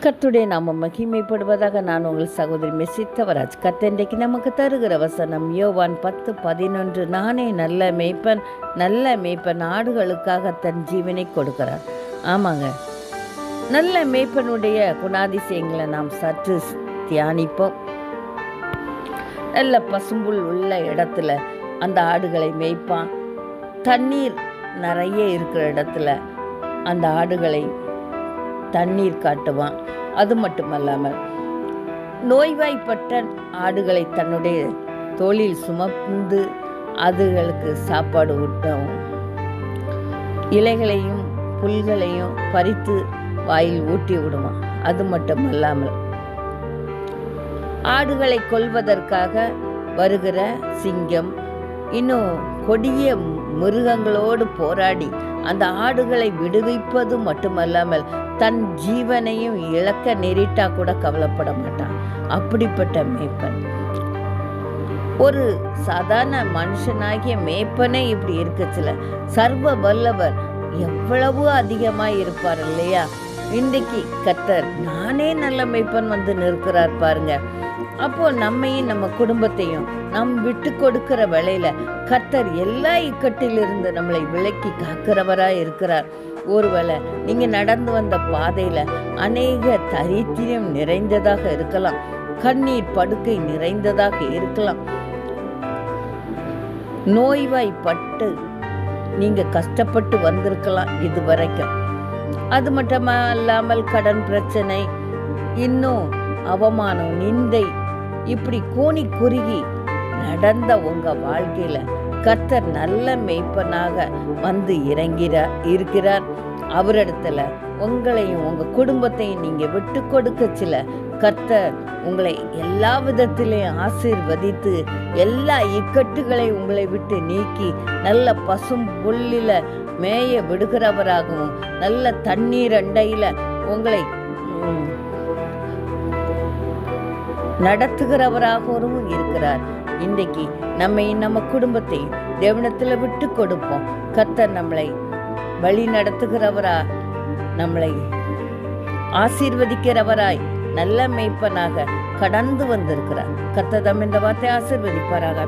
கத்துடைய நாம மகிமைப்படுவதாக நான் உங்கள் சகோதரி மெசித்தவராஜ் கத்தண்டைக்கு நமக்கு தருகிற வசனம் யோவான் பத்து பதினொன்று நானே நல்ல மேய்ப்பன் நல்ல மேய்ப்பன் ஆடுகளுக்காக தன் ஜீவனை கொடுக்கிறார். ஆமாங்க. நல்ல மேய்ப்பனுடைய குணாதிசயங்களை நாம் சற்று தியானிப்போம். நல்ல பசும்புல் உள்ள இடத்துல அந்த ஆடுகளை மேய்ப்பான். தண்ணீர் நிறைய இருக்கிற இடத்துல அந்த ஆடுகளை தண்ணீர் காட்டுவான். அது மட்டுமல்லாமல் நோய்வாய்ப்பட்ட ஆடுகளை தன்னுடைய தோளில் சுமந்து அதுகளுக்கு சாப்பாடு ஊட்டவும் இலைகளையும் புல்களையும் பறித்து வாயில் ஊட்டி விடுவான். அது மட்டுமல்லாமல் ஆடுகளை கொல்வதற்காக வருகிற சிங்கம் இன்னும் கொடிய மிருகங்களோடு போராடி அந்த ஆடுகளை விடுவிப்பது மட்டுமல்லாமல் தன் ஜீவனையும் இழக்க நேரிட்டா கூட கவலைப்பட மாட்டான். அப்படிப்பட்ட மேய்ப்பன். ஒரு சாதாரண மனுஷனாகிய மேய்ப்பனே இப்படி இருக்கச்சுல சர்வ வல்லவர் எவ்வளவு அதிகமாக இருப்பார் இல்லையா? இன்றைக்கு கத்தர் நானே நல்ல வந்து நிற்கிறார் பாருங்க. அப்போ நம்மையும் நம்ம குடும்பத்தையும் நம் விட்டு கொடுக்கிற வேலையில கத்தர் எல்லா இக்கட்டிலிருந்து நம்மளை விலக்கி காக்கிறவராக இருக்கிறார். ஒருவேளை நீங்க நடந்து வந்த பாதையில அநேக தரித்திரம் நிறைந்ததாக இருக்கலாம். கண்ணீர் படுக்கை நிறைந்ததாக இருக்கலாம். நோய்வாய்ப்பட்டு நீங்க கஷ்டப்பட்டு வந்திருக்கலாம் இது வரைக்கும் அது மட்டுமல்லாமல் கடன் பிரச்சனை இன்னும் அவமானம் நிந்தை இப்படி கூனி குறுகி நடந்த உங்க வாழ்க்கையில கர்த்தர் நல்ல மெய்ப்பனாக வந்து இறங்கிறார் இருக்கிறார். அவரிடத்துல உங்களையும் உங்க குடும்பத்தையும் நீங்க விட்டு கொடுக்க சில கர்த்தர் உங்களை எல்லா விதத்திலையும் ஆசீர்வதித்து எல்லா இக்கட்டுகளை உங்களை விட்டு நீக்கி நல்ல பசும் புல்லில மேய விடுகிறவராகவும் நல்ல தண்ணீர் அண்டையில உங்களை நடத்துகிறவராகவும் இருக்கிறார். இன்றைக்கு நம்மை நம்ம குடும்பத்தை தேவனத்தில் விட்டு கொடுப்போம். கர்த்தர் நம்மளை வழி நடத்துகிறவரா நம்மளை ஆசீர்வதிக்கிறவராய் நல்ல மெய்ப்பனாக கடந்து வந்திருக்கிறார். கத்ததம் இந்த வார்த்தை ஆசிர்வதிப்பாராக.